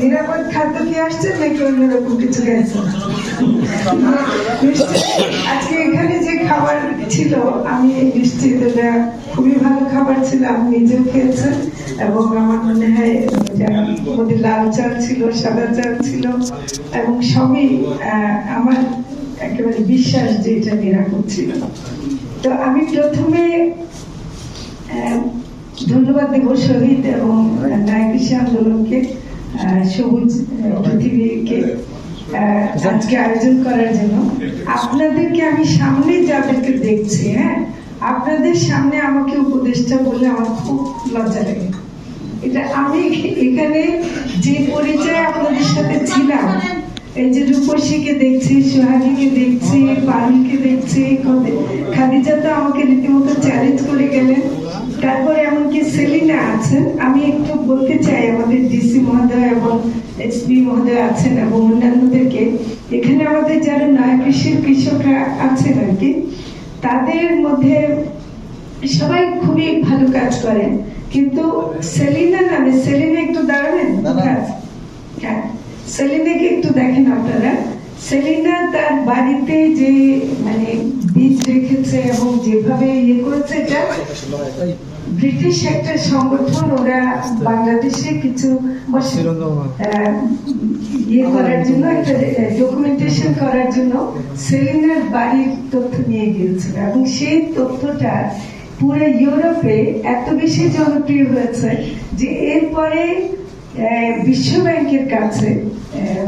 নিরাপদ খাদ্য কি আসছে নাকি অন্যরকম কিছু গেছে? আজকে এখানে যে খাবার ছিল, আমি নিশ্চিত এটা খুবই ভালো খাবার ছিল, আমি নিজেও খেয়েছি এবং আমার মনে হয় মধ্যে লাল চাল ছিল, সাদা চাল ছিল এবং সবই আমার একেবারে বিশ্বাস যে এটা নিরাপদ ছিল। তো আমি প্রথমে ধন্যবাদ দেব শহীদ এবং নায়কৃষি আন্দোলনকে। সবুজ পৃথিবীকে আজকে আয়োজন করার জন্য। আপনাদেরকে আমি সামনে যাদেরকে দেখছি হ্যাঁ আপনাদের সামনে আমাকে উপদেশটা বললে আমার খুব লজ্জা লাগে। এটা আমি এখানে যে পরিচয় আপনাদের সাথে ছিলাম, এই যে রূপসীকে দেখছি, সোহাগীকে দেখছি পারুলকে দেখছি, খদি- খাদিজা তো আমাকে রীতিমতো চ্যালেঞ্জ করে গেলেন। তারপরে এমনকি সেলিনা আছেন। আমি একটু বলতে চাই আমাদের ডিসি মহোদয় এবং এসপি মহোদয় আছেন এবং অন্যান্যদেরকে। এখানে আমাদের যারা নয়া কৃষির কৃষকরা আছেন আর কি তাদের মধ্যে সবাই খুবই ভালো কাজ করেন। কিন্তু সেলিনা নামে সেলিনা একটু দাঁড়াবেন হ্যাঁ সেলিনাকে একটু দেখেন আপনারা। সেলিনা তার বাড়িতে যে মানে বীজ রেখেছে এবং যেভাবে ইয়ে করেছে এটা ব্রিটিশ একটা সংগঠন ওরা বাংলাদেশে কিছু ইয়ে করার জন্য একটা ডকুমেন্টেশন করার জন্য সেলিনার বাড়ির তথ্য নিয়ে গিয়েছিল। এবং সেই তথ্যটা পুরো ইউরোপে এত বেশি জনপ্রিয় হয়েছে যে এরপরে আহ, বিশ্ব ব্যাংকের কাছে আহ,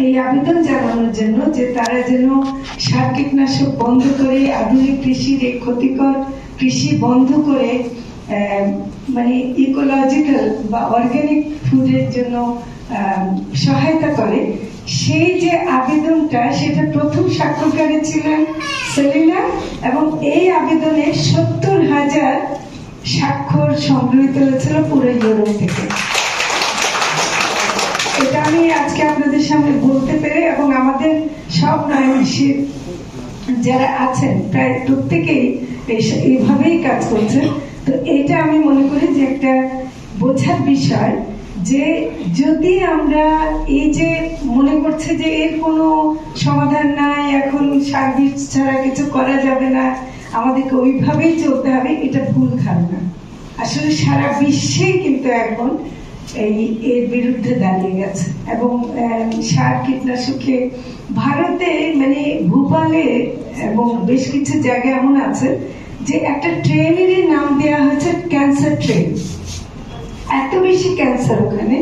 এই আবেদন জানানোর জন্য যে তারা যেন সার কীটনাশক বন্ধ করে আধুনিক কৃষির এই ক্ষতিকর কৃষি বন্ধ করে মানে ইকোলজিক্যাল বা অর্গানিক ফুডের জন্য সহায়তা করে, সেই যে আবেদনটা সেটা প্রথম স্বাক্ষরকারী ছিলেন সেলিনা এবং এই আবেদনে সত্তর হাজার স্বাক্ষর সংগৃহীত হয়েছিল পুরো ইউরোপ থেকে। এটা আমি আজকে আপনাদের সামনে বলতে পেরে এবং আমাদের সব নয়মাসীর যারা আছেন, প্রায় প্রত্যেকেই এই- এইভাবেই কাজ করছেন। তো এটা আমি মনে করি যে একটা বোঝার বিষয় যে যদি আমরা এই যে মনে করছে যে এর কোনো সমাধান নাই, এখন সার্ভিস ছাড়া কিছু করা যাবে না, আমাদেরকে ওইভাবেই চলতে হবে, এটা ভুল ধারণা। আসলে সারা বিশ্বেই কিন্তু এখন এই এর বিরুদ্ধে দাঁড়িয়ে গেছে। এবং সার কীটনাশকে ভারতে মানে ভূপালে এবং বেশ কিছু জায়গা এমন আছে যে একটা ট্রেনেরই নাম দেওয়া হয়েছে ক্যান্সার ট্রেন। এত বেশি ক্যান্সার ওখানে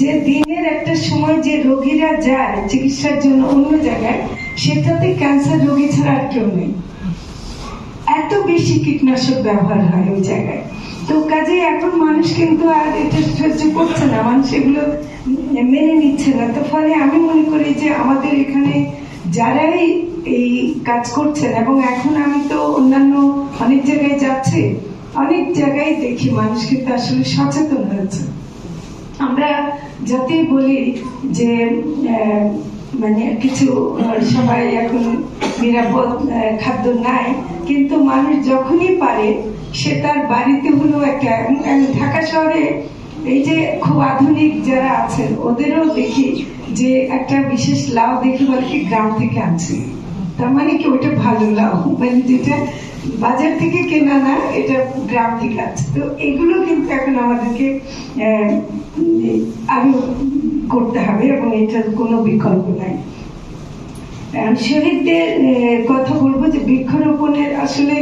যে দিনের একটা সময় যে রোগীরা যায় চিকিৎসার জন্য অন্য জায়গায়, সেটাতে ক্যান্সার রোগী ছাড়া আর কেউ নেই। এত বেশি কীটনাশক ব্যবহার হয় ওই জায়গায়। তো কাজে এখন মানুষ কিন্তু আর এটা সহ্য করছে না, মানুষ এগুলো মেনে নিচ্ছে না। তো ফলে আমি মনে করি যে আমাদের এখানে যারাই এই কাজ করছেন এবং এখন আমি তো অন্যান্য অনেক জায়গায় যাচ্ছি, অনেক জায়গায় দেখি মানুষ কিন্তু আসলে সচেতন হয়েছে। আমরা যতই বলি যে মানে কিছু সবাই এখন নিরাপদ খাদ্য নাই, কিন্তু মানুষ যখনই পারে সে তার বাড়িতে হলো একটা ঢাকা শহরে এই যে খুব আধুনিক যারা আছেন, ওদেরও দেখি যে একটা বিশেষ লাউ দেখি বলে কি গ্রাম থেকে আনছে। তার মানে কি ওইটা ভালো লাউ? মানে যেটা বাজার থেকে কেনা না, এটা গ্রাম থেকে আছে তো এগুলো কিন্তু এখন আমাদেরকে আরও করতে হবে এবং এটার কোনো বিকল্প নাই। শহীদদের কথা বলব যে বৃক্ষরোপণের আসলে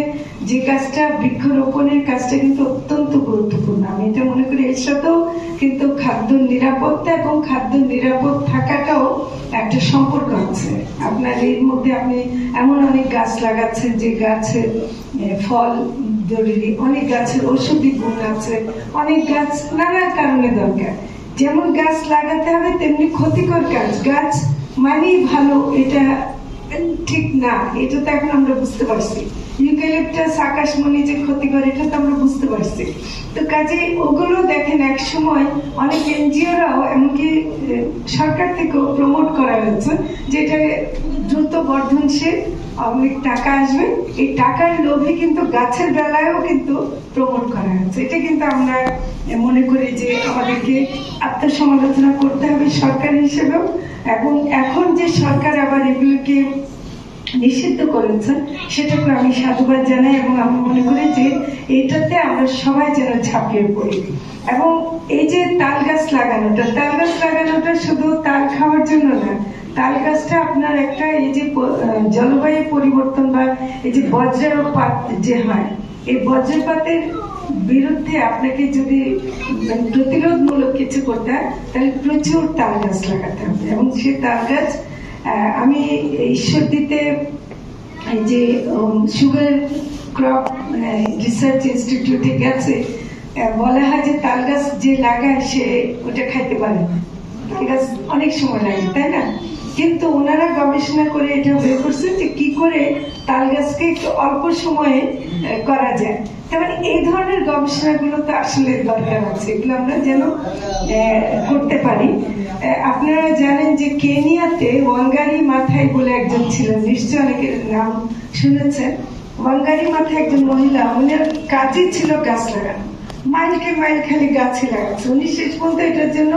যে কাজটা বৃক্ষরোপণের কাজটা কিন্তু অত্যন্ত গুরুত্বপূর্ণ। আমি এটা মনে করি এর সাথেও কিন্তু খাদ্য নিরাপত্তা এবং খাদ্য নিরাপদ থাকাটাও একটা সম্পর্ক আছে। আপনার এর মধ্যে আপনি এমন অনেক গাছ লাগাচ্ছেন যে গাছের ফল, জরুরি অনেক গাছের ঔষধি গুণ আছে। অনেক গাছ নানা কারণে দরকার। যেমন গাছ লাগাতে হবে, তেমনি ক্ষতিকর গাছ গাছ মানেই ভালো, এটা ঠিক না, এটা তো এখন আমরা বুঝতে পারছি। ইউক্যালিপটাস, আকাশমণি যে ক্ষতিকর, এটা তো আমরা বুঝতে পারছি। তো কাজে ওগুলো দেখেন, এক সময় অনেক এনজিওরাও এমনকি সরকার থেকেও প্রমোট করা হয়েছে, যেটা দ্রুত বর্ধনশীল অনেক টাকা আসবে। এই টাকার লোভে কিন্তু গাছের বেলায়ও কিন্তু প্রমোট করা হচ্ছে। এটা কিন্তু আমরা মনে করি যে আমাদেরকে আত্মসমালোচনা করতে হবে সরকার হিসেবেও। এবং এখন যে সরকার আবার এগুলোকে নিষিদ্ধ করেছেন সেটাকে আমি সাধুবাদ জানাই এবং আমি মনে করি যে এটাতে আমরা সবাই যেন ঝাঁপিয়ে পড়ি। এবং এই যে তাল গাছ লাগানোটা, তাল গাছ লাগানোটা শুধু তাল খাওয়ার জন্য না, তাল গাছটা আপনার একটা এই যে জলবায়ু পরিবর্তন বা এই যে বজ্রপাত যে হয়, এই বজ্রপাতের বিরুদ্ধে আপনাকে যদি মানে প্রতিরোধমূলক কিছু করতে হয়, তাহলে প্রচুর তাল গাছ লাগাতে হবে। এবং সে তাল গাছ আমি ঈশ্বর দিতে যে সুগার ক্রপ রিসার্চ ইনস্টিটিউটে গেছে বলা হয় যে তাল গাছ যে লাগায় সে ওটা খাইতে পারে তাল গাছ অনেক সময় লাগে, তাই না? কিন্তু ওনারা গবেষণা করে এটা বের করছেন যে কি করে তাল গাছকে একটু অল্প সময়ে করা যায়। তার মানে এই ধরনের গবেষণাগুলো তো আসলে দরকার আছে, এগুলো আমরা যেন করতে পারি। আপনারা জানেন যে কেনিয়াতে ওয়াঙ্গারি মাথায় বলে একজন ছিলেন নিশ্চয় অনেকের নাম শুনেছেন। ওয়াঙ্গারি মাথায় একজন মহিলা, উনার কাজই ছিল গাছ লাগানো। মাইলকে মাইল খালি গাছে লাগাচ্ছে উনি শেষ পর্যন্ত এটার জন্য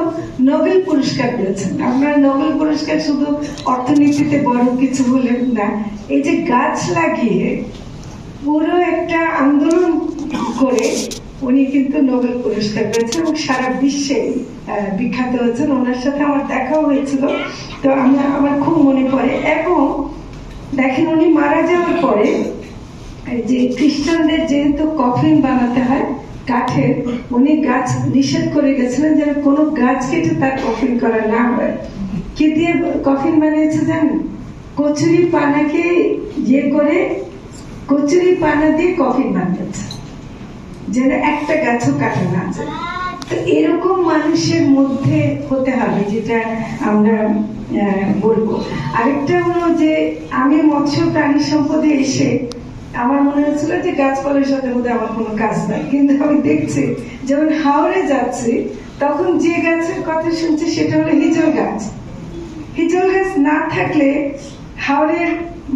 নোবেল পুরস্কার পেয়েছেন। আপনার নোবেল পুরস্কার শুধু অর্থনীতিতে বড় কিছু হলে না, এই যে গাছ লাগিয়ে পুরো একটা আন্দোলন করে উনি কিন্তু নোবেল পুরস্কার পেয়েছেন এবং সারা বিশ্বে বিখ্যাত হয়েছেন। ওনার সাথে আমার দেখাও হয়েছিল। তো আমরা, আমার খুব মনে পড়ে। এবং দেখেন উনি মারা যাওয়ার পরে যে খ্রিস্টানদের যেহেতু কফিন বানাতে হয় কাঠের উনি গাছ নিষেধ করে গেছিলেন যেন কোনো গাছ কেটে তার কফিন করা না হয়। কি দিয়ে কফিন বানিয়েছে জানেন? কচুরি পানাকে ইয়ে করে কচুরি পানা দিয়ে কফিন বানিয়েছে। যেন একটা গাছও কাটা না যায়। তো এরকম মানুষের মধ্যে হতে হবে যেটা আমরা বলব। আরেকটা হলো যে আমি মৎস্য প্রাণী সম্পদে এসে আমার মনে হচ্ছিল যে গাছপালার সাথে বোধহয় আমার কোনো কাজ নাই। কিন্তু আমি দেখছি, যখন হাওড়ে যাচ্ছি, তখন যে গাছের কথা শুনছি সেটা হলো হিজল গাছ। হিজল গাছ না থাকলে হাওড়ের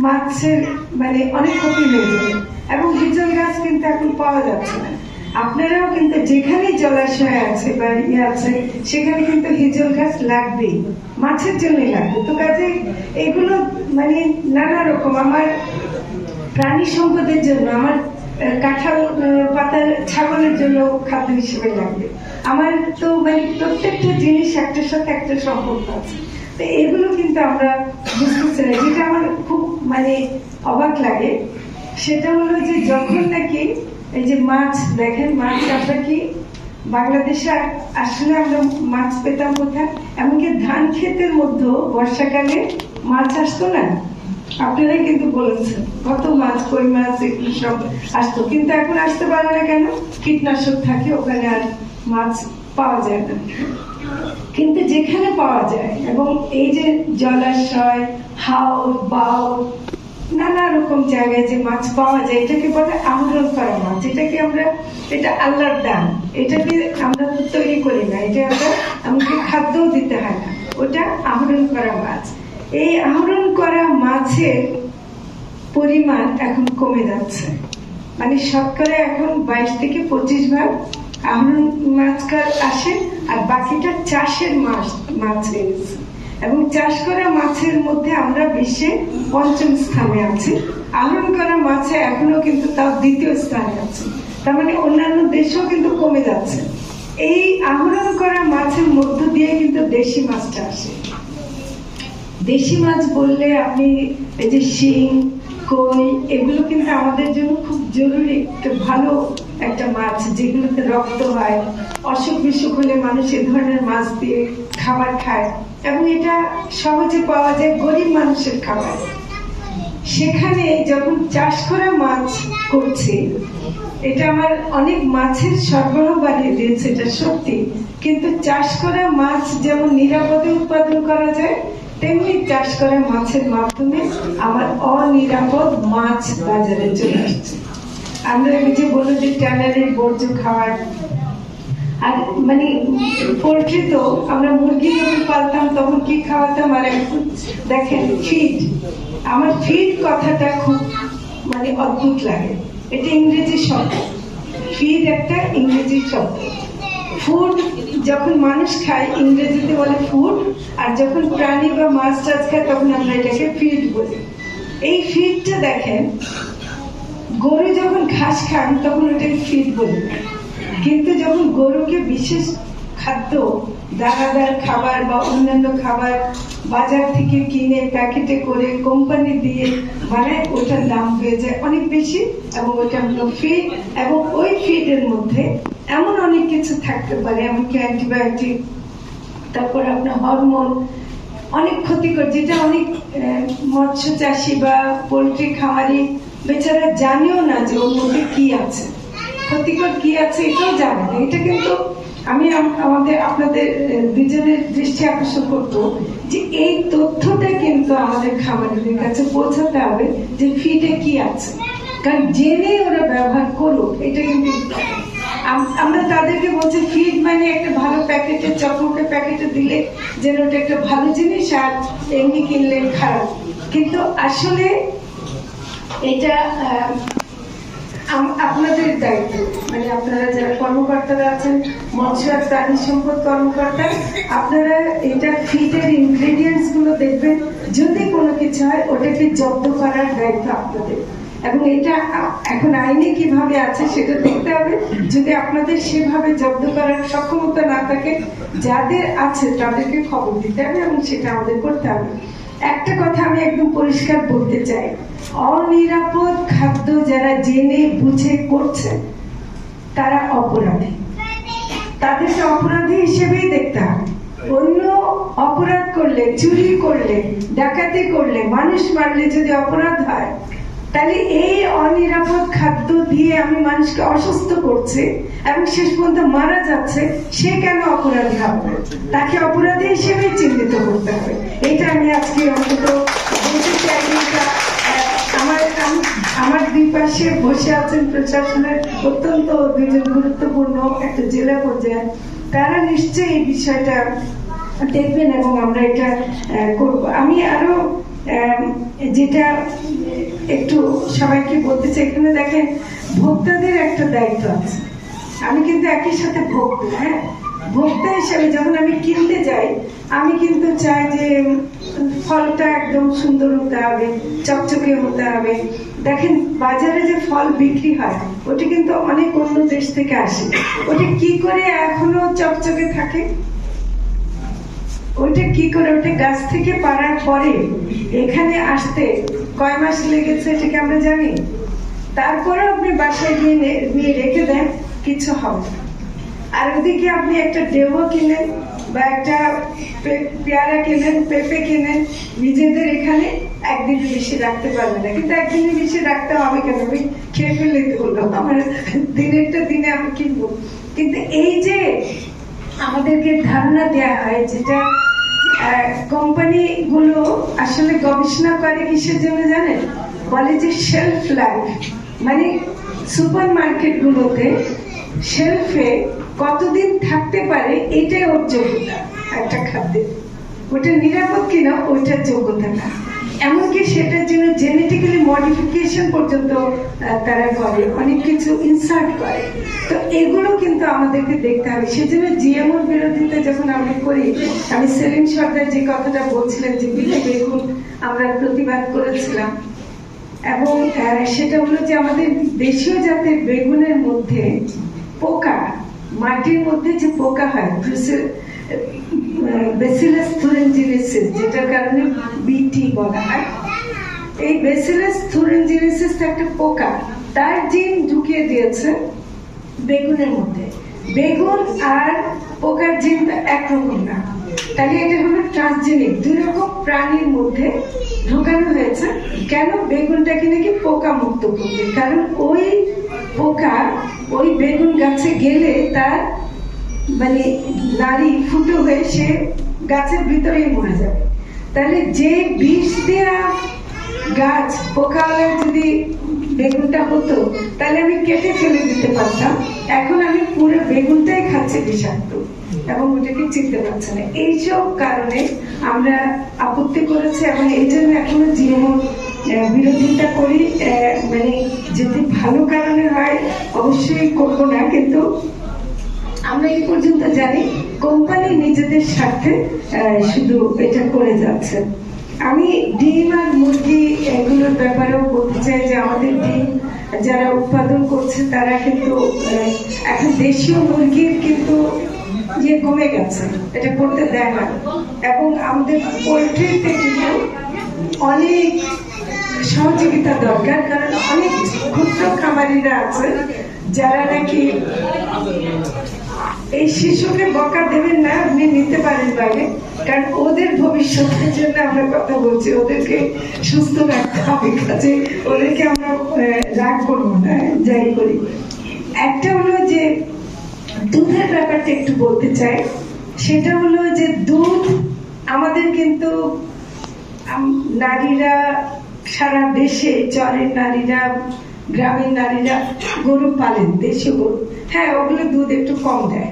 মাছের মানে অনেক ক্ষতি হয়ে যাবে এবং হিজল গাছ কিন্তু এখন পাওয়া যাচ্ছে না। আপনারাও কিন্তু যেখানে জলাশয় আছে বা ইয়ে আছে, সেখানে কিন্তু হিজল গাছ লাগবেই, মাছের জন্যই লাগবে। তো কাজে এগুলো মানে নানা রকম, আমার প্রাণী সম্পদের জন্য, আমার কাঁঠাল পাতার, ছাগলের জন্য খাদ্য হিসেবে লাগবে। আমার তো মানে প্রত্যেকটা জিনিস একটার সাথে একটা সম্পর্ক আছে। তো এগুলো কিন্তু আমরা বুঝতেছি না। যেটা আমার খুব মানে অবাক লাগে, সেটা হলো যে যখন নাকি এই যে মাছ, দেখেন মাছ আমরা কি বাংলাদেশে আসলে আমরা মাছ পেতাম কোথায়? এমনকি ধান ক্ষেতের মধ্যেও বর্ষাকালে মাছ আসতো না? আপনারাই কিন্তু বলেছেন কত মাছ, কই মাছ, এগুলো সব আসতো। কিন্তু এখন আসতে পারে না কেন? কীটনাশক থাকে, ওখানে আর মাছ পাওয়া যায় না। কিন্তু যেখানে পাওয়া যায়, এবং এই যে জলাশয় হাওর বাও, নানা রকম জায়গায় যে মাছ পাওয়া যায়, এটাকে বলে আহরণ করা মাছ এটাকে আমরা, এটা আল্লাহর দান। এটাকে আমরা তৈরি করি না, এটা আমরা, আমাকে খাদ্যও দিতে হয় না। ওটা আহরণ করা মাছ। এই আহরণ করা মাছের পরিমাণ এখন কমে যাচ্ছে। মানে শতকরা এখন বাইশ থেকে পঁচিশ ভাগ আহরণ মাছ আসে আর বাকিটা চাষের মাছ মাছ গেছে এবং চাষ করা মাছের মধ্যে আমরা বিশ্বে পঞ্চম স্থানে আছি। আহরণ করা মাছে এখনও কিন্তু তার দ্বিতীয় স্থানে আছে। তার মানে অন্যান্য দেশেও কিন্তু কমে যাচ্ছে। এই আহরণ করা মাছের মধ্য দিয়ে কিন্তু দেশি মাছটা আসে। দেশি মাছ বললে আপনি এই যে শিং, কই, এগুলো কিন্তু আমাদের জন্য খুব জরুরি একটা ভালো একটা মাছ, যেগুলোতে রক্ত হয়, অসুখ বিসুখ হলে মানুষ এ ধরনের মাছ দিয়ে খাবার খায়। এবং এটা সহজে পাওয়া যায় গরিব মানুষের খাবার। সেখানে যখন চাষ করা মাছ করছে, এটা আমার অনেক মাছের সরবরাহ বাড়িয়ে দিয়েছে, এটা সত্যি। কিন্তু চাষ করা মাছ যেমন নিরাপদে উৎপাদন করা যায় তেমনি চাষ করা মাছের মাধ্যমে আমার অনিরাপদ মাছ বাজারে চলে আসছে। আমরা যে বলল যে ট্যানারের বর্জ্য খাওয়ার, আর মানে পোলট্রি তো আমরা মুরগি যখন পালতাম তখন কি খাওয়াতাম? আর এখন দেখেন ফিড আমার ফিড কথাটা খুব মানে অদ্ভুত লাগে। এটা ইংরেজি শব্দ। ফিড একটা ইংরেজি শব্দ। ফুড যখন মানুষ খায়, ইংরেজিতে বলে ফুড আর যখন প্রাণী বা মাছ টাছ খায়, তখন আমরা এটাকে ফিড বলি। এই ফিডটা দেখেন, গরু যখন ঘাস খান, তখন ওটাকে ফিড বলি। কিন্তু যখন গরুকে বিশেষ খাদ্য দানাদার খাবার বা অন্যান্য খাবার বাজার থেকে কিনে প্যাকেটে করে কোম্পানি দিয়ে বানায়, ওটার দাম হয়ে যায় অনেক বেশি এবং ওটা হলো ফিড এবং ওই ফিডের মধ্যে এমন অনেক কিছু থাকতে পারে, এমনকি অ্যান্টিবায়োটিক তারপর আপনার হরমোন অনেক ক্ষতিকর, যেটা অনেক মৎস্য চাষি বা পোলট্রি খামারি বেচারা জানেও না যে ওর মধ্যে কি আছে। ক্ষতিকর কি আছে এটাও জানে না। এটা কিন্তু আমি আমাদের, আপনাদের দুজনের দৃষ্টি আকর্ষণ করব যে এই তথ্যটা কিন্তু আমাদের খামারিদের কাছে পৌঁছাতে হবে যে ফিডে কি আছে। কারণ জেনে ওরা ব্যবহার করুক, এটা কিন্তু আম- আমরা তাদেরকে বলছি ফিড মানে একটা ভালো প্যাকেটের চকমকে প্যাকেটে দিলে যেন ওটা একটা ভালো জিনিস আর এমনি কিনলে খারাপ। কিন্তু আসলে এটা আপনাদের দায়িত্ব। মানে আপনারা যারা কর্মকর্তারা আছেন মৎস্য আর প্রাণী সম্পদ কর্মকর্তা, আপনারা এটা ফিটের ইনগ্রেডিয়েন্টসগুলো দেখবেন, যদি কোনো কিছু হয়, ওটাকে জব্দ করার দায়িত্ব আপনাদের। এবং এটা এখন আইনে কীভাবে আছে সেটা দেখতে হবে। যদি আপনাদের সেভাবে জব্দ করার সক্ষমতা না থাকে, যাদের আছে তাদেরকে খবর দিতে হবে এবং সেটা আমাদের করতে হবে। একটা কথা আমি একদম পরিষ্কার বলতে চাই। অনিরাপদ খাদ্য যারা জেনে, বুঝে করছে, তারা অপরাধী। তাদেরকে অপরাধী হিসেবেই দেখতে হবে। অন্য অপরাধ করলে, চুরি করলে, ডাকাতি করলে, মানুষ মারলে যদি অপরাধ হয় তাহলে এই অনিরাপদ খাদ্য দিয়ে আমি মানুষকে অসুস্থ করছি এবং শেষ পর্যন্ত মারা যাচ্ছে, সে কেন অপরাধী হবে? তাকে অপরাধী হিসেবে চিহ্নিত করতে হবে। এটা আমি আজকে অন্তত আমার আমার দুই পাশে বসে আছেন প্রশাসনের অত্যন্ত দুজন গুরুত্বপূর্ণ একটা জেলা পর্যায়ে। তারা নিশ্চয়ই এই বিষয়টা দেখবেন এবং আমরা এটা করব। আমি আরও যেটা একটু সবাইকে বলতে চাই, এখানে দেখেন, ভোক্তাদের একটা দায়িত্ব আছে। আমি কিন্তু একই সাথে ভোক্তা হ্যাঁ? ভোক্তা হিসাবে যখন আমি কিনতে যাই, আমি কিন্তু চাই যে, ফলটা একদম সুন্দর হতে হবে, চকচকে হতে হবে। দেখেন, বাজারে যে ফল বিক্রি হয়, ওটা কিন্তু অনেক অন্য দেশ থেকে আসে। ওটা কি করে এখনও চকচকে থাকে? ওইটা কি করে ওটা গাছ থেকে পাড়ার পরে এখানে আসতে কয় মাস লেগেছে সেটাকে আমরা জানি। তারপরে আপনি বাসায় গিয়ে নিয়ে রেখে দেন, কিছু হবে না। আর ওদিকে আপনি একটা ডেবো কিনেন বা একটা পেয়ারা কিনেন, পেঁপে কিনেন, নিজেদের এখানে একদিন বেশি রাখতে পারবে না। কিন্তু একদিনের বেশি রাখতে হবে কেন? আমি খেয়ে ফেলে হলো, আমার দিনেরটা দিনে আমি কিনবো। কিন্তু এই যে আমাদেরকে ধারণা দেয়া হয়, যেটা কোম্পানি গুলো আসলে গবেষণা করে কিসের জন্য জানেন? বলে যে শেলফ লাইফ মানে সুপার মার্কেট গুলোতে শেলফে কতদিন থাকতে পারে এটাই ওর যোগ্যতা, একটা খাদ্যের। ওটা নিরাপদ কিনা, ওইটার যোগ্যতা না। এমনকি সেটার জন্য জেনেটিক্যালি মডিফিকেশন পর্যন্ত তারা করে, অনেক কিছু ইনসার্ট করে। তো এগুলো কিন্তু আমাদেরকে দেখতে হবে। সেজন্য জিএমওর বিরোধিতা যখন আমরা করি, আমি সেলিম সর্দার যে কথাটা বলছিলেন যে বিলে বেগুন আমরা প্রতিবাদ করেছিলাম। এবং সেটা হলো যে আমাদের দেশীয় জাতের বেগুনের মধ্যে পোকা, মাটির মধ্যে যে পোকা হয় বেসিলাস যেটার কারণে বিটি বলা হয়। এই বেসিলাস একটা পোকা। তার জিন ঢুকিয়ে দিয়েছে বেগুনের মধ্যে। বেগুন আর পোকার জিন একরকম না। তাহলে এটা হলো ট্রান্সজেনিক দুই রকম প্রাণীর মধ্যে ঢোকানো হয়েছে। কেন? বেগুনটাকে নাকি পোকা মুক্ত করবে। কারণ ওই পোকা, ওই বেগুন গাছে গেলে তার মানে নারী ফুটো হয়ে সে গাছের ভিতরেই মরে যাবে। তাহলে যে বিষ দেয়া গাছ পোকাওয়ালা যদি বেগুনটা হতো, তাহলে আমি কেটে ফেলে দিতে পারতাম। এখন আমি পুরো বেগুনটাই খাচ্ছি বিষাক্ত এবং ওটাকে চিনতে পারছে না। এইসব কারণে আমরা আপত্তি করেছি এবং এই জন্য এখনও জিএমও বিরোধিতা করি মানে যদি ভালো কারণে হয়, অবশ্যই করব না, কিন্তু আমরা এই পর্যন্ত জানি কোম্পানি নিজেদের স্বার্থে শুধু এটা করে যাচ্ছে। আমি ডিম আর মুরগি এগুলোর ব্যাপারেও বলতে চাই যে আমাদের ডিম যারা উৎপাদন করছে, তারা কিন্তু এখন দেশীয় মুরগির কিন্তু ইয়ে কমে গেছে, এটা করতে দেয় না। এবং আমাদের পোলট্রিতে কিন্তু অনেক সহযোগিতা দরকার, কারণ অনেক ক্ষুদ্র খামারিরা আছে যারা নাকি এই শিশুকে বকা দেবেন না, আপনি নিতে পারেন বাইরে কারণ ওদের ভবিষ্যতের জন্য আমরা কথা বলছি, ওদেরকে সুস্থ রাখতে হবে, কাজে ওদেরকে আমরা রাগ করব না, যাই করি। একটা হলো যে দুধের ব্যাপারটা একটু বলতে চাই। সেটা হলো যে দুধ আমাদের কিন্তু নারীরা সারা দেশে, চরের নারীরা গ্রামের নারীরা গরু পালেন, দেশি গরু। হ্যাঁ ওগুলো দুধ একটু কম দেয়।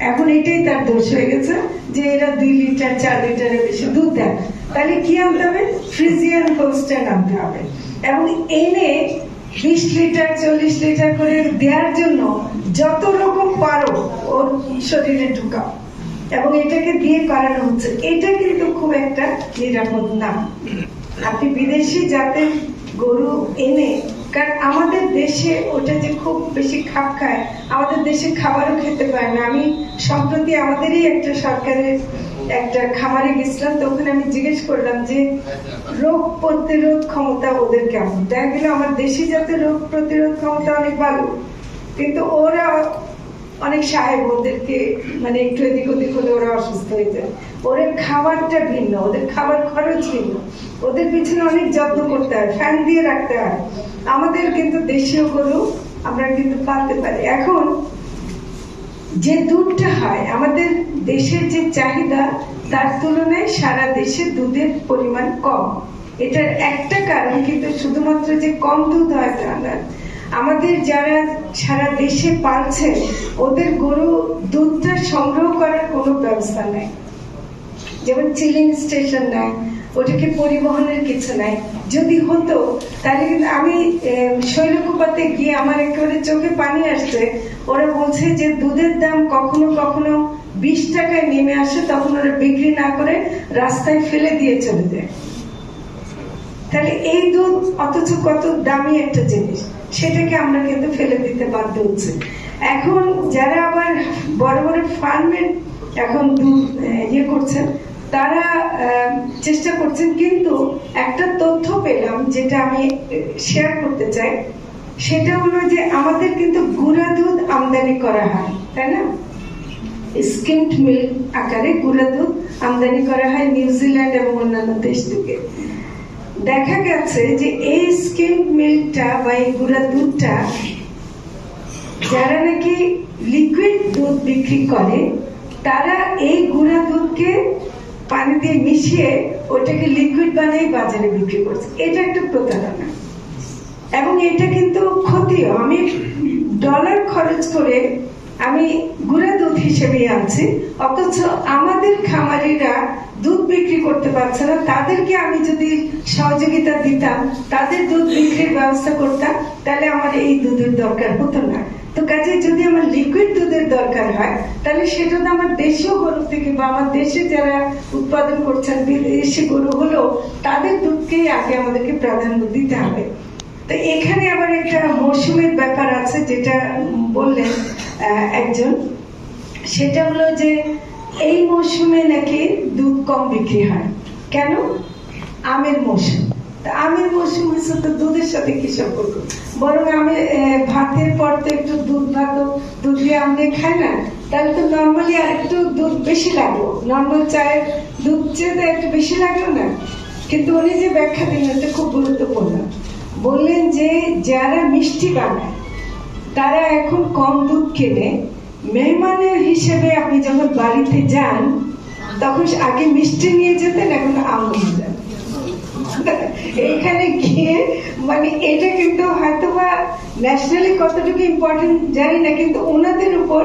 এখন এটাই তার দোষ হয়ে গেছে যে এরা দুই লিটার, চার লিটারের বেশি দুধ দেয় তাহলে কি আনতে হবে? ফ্রিজিয়ান হোস্টেন আনতে হবে। এবং এনে বিশ লিটার, চল্লিশ লিটার করে দেওয়ার জন্য যত রকম পারো ওর শরীরে ঢুকাও। এবং এটাকে দিয়ে করানো হচ্ছে। এটা কিন্তু খুব একটা নিরাপদ না। আপনি বিদেশি জাতের গরু এনে কারণ আমাদের দেশে ওটা যে খুব বেশি খাপ খায়, আমাদের দেশে খাবারও খেতে পায় না। আমি সম্প্রতি আমাদেরই একটা সরকারের একটা খামারে গেছিলাম, তো ওখানে আমি জিজ্ঞেস করলাম যে রোগ প্রতিরোধ ক্ষমতা ওদের কেমন? দেখা গেল আমার দেশে যাতে রোগ প্রতিরোধ ক্ষমতা অনেক ভালো, কিন্তু ওরা অনেক সাহেব ওদেরকে মানে একটু এদিক ওদিক হলে ওরা অসুস্থ হয়ে যায়। ওদের খাবারটা ভিন্ন, ওদের খাবার খরচ ভিন্ন। ওদের পিছনে অনেক যত্ন করতে হয়, ফ্যান দিয়ে রাখতে হয়। আমাদের কিন্তু দেশীয় গরু আমরা কিন্তু পালতে পারি। এখন যে দুধটা হয়, আমাদের দেশের যে চাহিদা, তার তুলনায় সারা দেশে দুধের পরিমাণ কম। এটার একটা কারণ কিন্তু শুধুমাত্র যে কম দুধ হয় তা না। আমাদের যারা সারা দেশে পালছে, ওদের গরু দুধটা সংগ্রহ করার কোনো ব্যবস্থা নেই। যেমন চিলিং স্টেশন নাই, ওটাকে পরিবহনের কিছু নাই। যদি হতো, তাহলে কিন্তু আমি শৈলকুপাতে গিয়ে আমার একেবারে চোখে পানি আসছে। ওরা বলছে যে দুধের দাম কখনো কখনো বিশ টাকায় নেমে আসে, তখন ওরা বিক্রি না করে রাস্তায় ফেলে দিয়ে চলে যায়। তাহলে এই দুধ অথচ কত দামি একটা জিনিস, সেটাকে আমরা কিন্তু ফেলে দিতে বাধ্য হচ্ছে। এখন যারা আবার বড় বড় ফার্মের এখন দুধ ইয়ে করছেন তারা চেষ্টা করছেন, কিন্তু একটা তথ্য পেলাম যেটা আমি শেয়ার করতে চাই। সেটা হলো যে আমাদের কিন্তু গুঁড়া দুধ আমদানি করা হয়, তাই না? স্কিমড মিল্ক আকারে গুঁড়া দুধ আমদানি করা হয় নিউজিল্যান্ড এবং অন্যান্য দেশ থেকে। দেখা গেছে যে এই স্কিম মিল্কটা বা এই গুঁড়া দুধটা যারা নাকি লিকুইড দুধ বিক্রি করে, তারা এই গুঁড়া দুধকে পানি দিয়ে মিশিয়ে ওটাকে লিকুইড বানিয়ে বাজারে বিক্রি করছে। এটা একটা প্রতারণা। এবং এটা কিন্তু ক্ষতিও। আমি ডলার খরচ করে আমি গুঁড়া দুধ হিসেবে আনছি। অথচ আমাদের খামারিরা দুধ বিক্রি করতে পারছে না। তাদেরকে আমি যদি সহযোগিতা দিতাম, তাদের দুধ বিক্রির ব্যবস্থা করতাম, তাহলে আমার এই দুধের দরকার হতো না। তো কাজে যদি আমার লিকুইড দুধের দরকার হয়, তাহলে সেটা তো আমার দেশীয় গরু থেকে বা আমার দেশে যারা উৎপাদন করছেন, বিদেশি গরু হলো তাদের দুধকেই আগে আমাদেরকে প্রাধান্য দিতে হবে। তো এখানে আবার একটা মৌসুমের ব্যাপার আছে, যেটা বললেন একজন। সেটা হলো যে এই মৌসুমে নাকি দুধ কম বিক্রি হয়। কেন? আমের মৌসুম। আমের মৌসুম হচ্ছে তো দুধের সাথে কি সম্পর্ক? বরং আমি ভাতের পর তো একটু দুধ ভাত দুধ দিয়ে আম খাই না, তাহলে তো নর্মালি আর একটু দুধ বেশি লাগল। নর্মাল চায়ের দুধ চেয়ে একটু বেশি লাগল না। কিন্তু উনি যে ব্যাখ্যা দিলেন, এটা খুব গুরুত্বপূর্ণ। বললেন যে যারা মিষ্টি বানায়, তারা এখন কম দুধ কেনে। মেহমানের হিসেবে আপনি যখন বাড়িতে যান, তখন আগে মিষ্টি নিয়ে যেতেন, এখন আম নিয়ে এইখানে গিয়ে মানে এটা কিন্তু হয়তো বা ন্যাশনালি কতটুকু ইম্পর্টেন্ট জানি না, কিন্তু ওনাদের উপর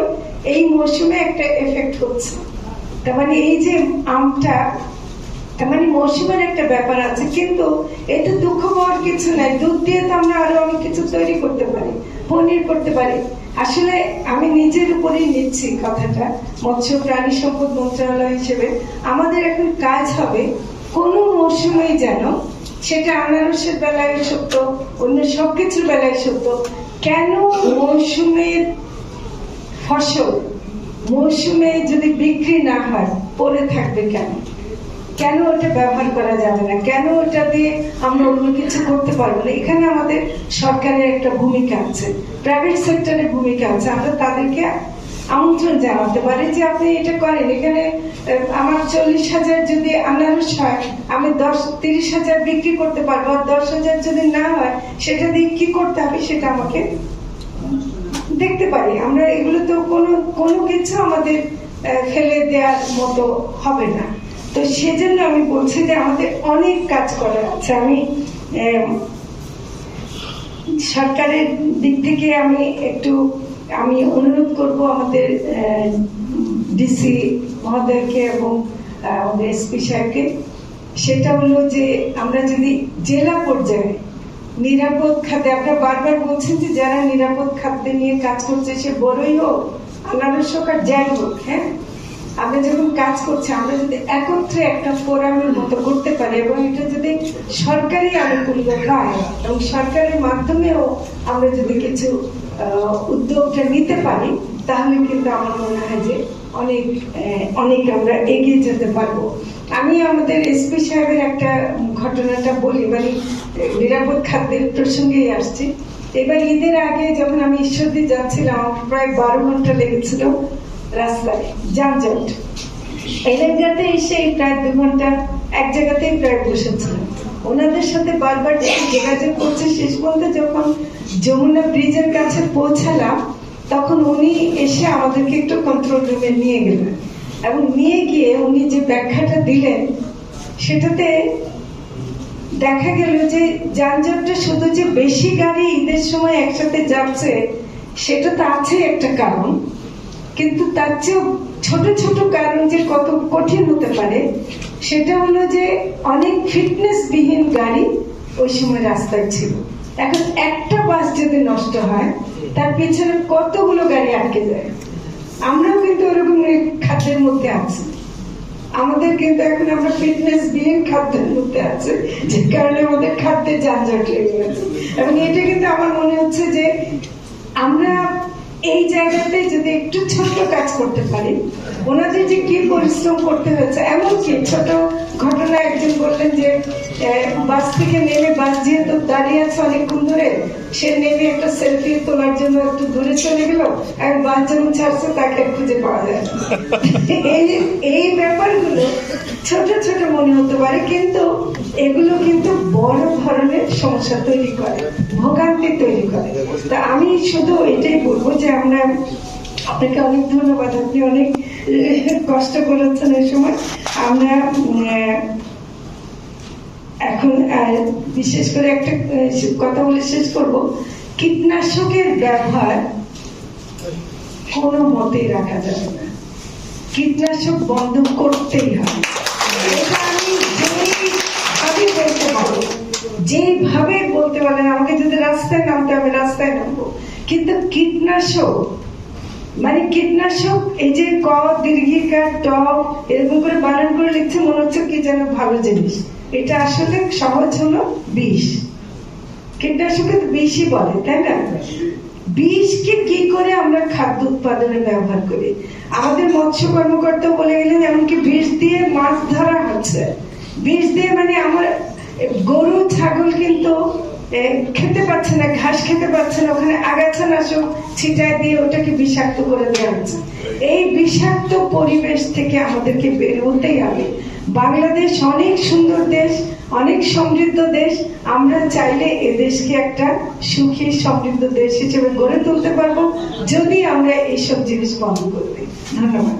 এই মৌসুমে একটা এফেক্ট হচ্ছে। তার মানে এই যে আমটা, তার মানে মৌসুমের একটা ব্যাপার আছে, কিন্তু এতে দুঃখ পাওয়ার কিছু নাই। দুধ দিয়ে তো আমরা আরও অনেক কিছু তৈরি করতে পারি, পনির করতে পারি। আসলে আমি নিজের উপরেই নিচ্ছি কথাটা, মৎস্য প্রাণী সম্পদ মন্ত্রণালয় হিসেবে। আমাদের এখন কাজ হবে কোনো মৌসুমেই যেন সেটা আনারসের বেলায় সত্য, অন্য সবকিছুর বেলায় সত্য, কেন মৌসুমের ফসল, মৌসুমে যদি বিক্রি না হয়, পড়ে থাকবে কেন? কেন ওটা ব্যবহার করা যাবে না? কেন ওটা দিয়ে আমরা অন্য কিছু করতে পারব না? এখানে আমাদের সরকারের একটা ভূমিকা আছে প্রাইভেট সেক্টরের ভূমিকা আছে। আমরা তাদেরকে আমন্ত্রণ জানাতে পারি যে আপনি এটা করেন। এখানে আমার চল্লিশ হাজার যদি আনারস হয়, আমি দশ, তিরিশ হাজার বিক্রি করতে পারব। আর দশ হাজার যদি না হয়, সেটা দিয়ে কি করতে হবে সেটা আমাকে দেখতে পারি। আমরা এগুলো তো কোনো কোনো কিছু আমাদের ফেলে দেওয়ার মতো হবে না। তো সেজন্য আমি বলছি যে আমাদের অনেক কাজ করার আছে। আমি সরকারের দিক থেকে আমি একটু আমি অনুরোধ করব আমাদের ডিসি মহোদয়কে এবং আমাদের এসপি সাহেবকে। সেটা হলো যে আমরা যদি জেলা পর্যায়ে নিরাপদ খাদ্যে, আপনারা বারবার বলছেন যে যারা নিরাপদ খাদ্য নিয়ে কাজ করছে, সে বড়ই হোক, আনারস হোক আর যাই হোক হ্যাঁ? আমরা যখন কাজ করছি, আমরা যদি একত্রে একটা ফোরামের মতো করতে পারি এবং এটা যদি সরকারি আনুকূল্য পায় এবং সরকারের মাধ্যমেও আমরা যদি কিছু উদ্যোগটা নিতে পারি, তাহলে কিন্তু আমার মনে হয় যে অনেক অনেক আমরা এগিয়ে যেতে পারব। আমি আমাদের এসপি সাহেবের একটা ঘটনাটা বলি মানে নিরাপদ খাদ্যের প্রসঙ্গেই আসছি। এবার ঈদের আগে যখন আমি ঈশ্বরদী যাচ্ছিলাম আমার প্রায় বারো ঘণ্টা লেগেছিল রাস্তায়, যানজট। এলাকাতে এসে প্রায় দু ঘণ্টা এক জায়গাতেই প্রায় বসেছিলাম। ওনাদের সাথে বারবার যোগাযোগ করছে। শেষ পর্যন্ত যখন যমুনা ব্রিজের কাছে পৌঁছালাম, তখন উনি এসে আমাদেরকে একটু কন্ট্রোল রুমে নিয়ে গেলেন এবং নিয়ে গিয়ে উনি যে ব্যাখ্যাটা দিলেন, সেটাতে দেখা গেল যে যানজটটা শুধু যে বেশি গাড়ি ঈদের সময় একসাথে যাচ্ছে, সেটা তো আছে একটা কারণ। কিন্তু তার চেয়েও ছোট ছোট কারণ যে কত কঠিন হতে পারে সেটা হলো যে অনেক ফিটনেস বিহীন গাড়ি ওই সময় রাস্তায় ছিল। এখন একটা বাস যদি নষ্ট হয়, তার পিছনে কতগুলো গাড়ি আটকে যায়? আমরাও কিন্তু ওরকম খাদ্যের মধ্যে আছি। আমাদের কিন্তু এখন আমরা ফিটনেস বিহীন খাদ্যের মধ্যে আছে, যে কারণে আমাদের খাদ্যে যানজট লেগে গেছে। এবং এটা কিন্তু আমার মনে হচ্ছে যে আমরা এই জায়গাতে যদি একটু ছোট্ট কাজ করতে পারি, ওনাদের যে কি পরিশ্রম করতে হয়েছে, এমনকি ছোট ঘটনা একজন বললেন যে বাস থেকে নেমে বাস যেহেতু দাঁড়িয়ে আছে অনেকক্ষণ ধরে, সে নেমে একটা সেলফি তোলার জন্য একটু দূরে চলে গেল আর বাস যখন ছাড়ছে, তাকে খুঁজে পাওয়া যায়। এই এই মনে হতে পারে, কিন্তু এগুলো কিন্তু বড় ধরনের সমস্যা তৈরি করে, ভোগান্তি তৈরি করে। তা আমি শুধু এটাই বলব যে আমরা, আপনাকে অনেক ধন্যবাদ, আপনি অনেক কষ্ট করেছেন এই সময়। আমরা এখন বিশেষ করে একটা কথা বলে শেষ করব। কীটনাশকের ব্যবহার কোনো মতেই রাখা যাবে না। কীটনাশক বন্ধ করতেই হবে এটা আমি যেইভাবে বলতে পারব যেভাবে বলতে পারেন আমাকে যদি রাস্তায় নামতে হবে রাস্তায় নামবো। কিন্তু কীটনাশক মানে কীটনাশক, এই যে ক, দীর্ঘিকার, ট, এরকম করে বানান করে লিখছে, মনে হচ্ছে কি যেন ভালো জিনিস। এটা আসলে সহজ হলো বিষ। কীটনাশকে তো বিষই বলে, তাই না? বিষকে কি করে আমরা খাদ্য উৎপাদনে ব্যবহার করি? আমাদের মৎস্য কর্মকর্তা বলে গেলেন, এমনকি বিষ দিয়ে মাছ ধরা হচ্ছে। বিষ দিয়ে মানে আমার গরু, ছাগল কিন্তু খেতে পাচ্ছে না, ঘাস খেতে পাচ্ছে না, ওখানে আগাছা নাশক ছিটায় দিয়ে ওটাকে বিষাক্ত করে দেওয়া হচ্ছে। এই বিষাক্ত পরিবেশ থেকে আমাদেরকে বের হতেই হবে। বাংলাদেশ অনেক সুন্দর দেশ, অনেক সমৃদ্ধ দেশ, আমরা চাইলে এ দেশকে একটা সুখী, সমৃদ্ধ দেশ হিসেবে গড়ে তুলতে পারব, যদি আমরা এইসব জিনিস বন্ধ করতে ধন্যবাদ।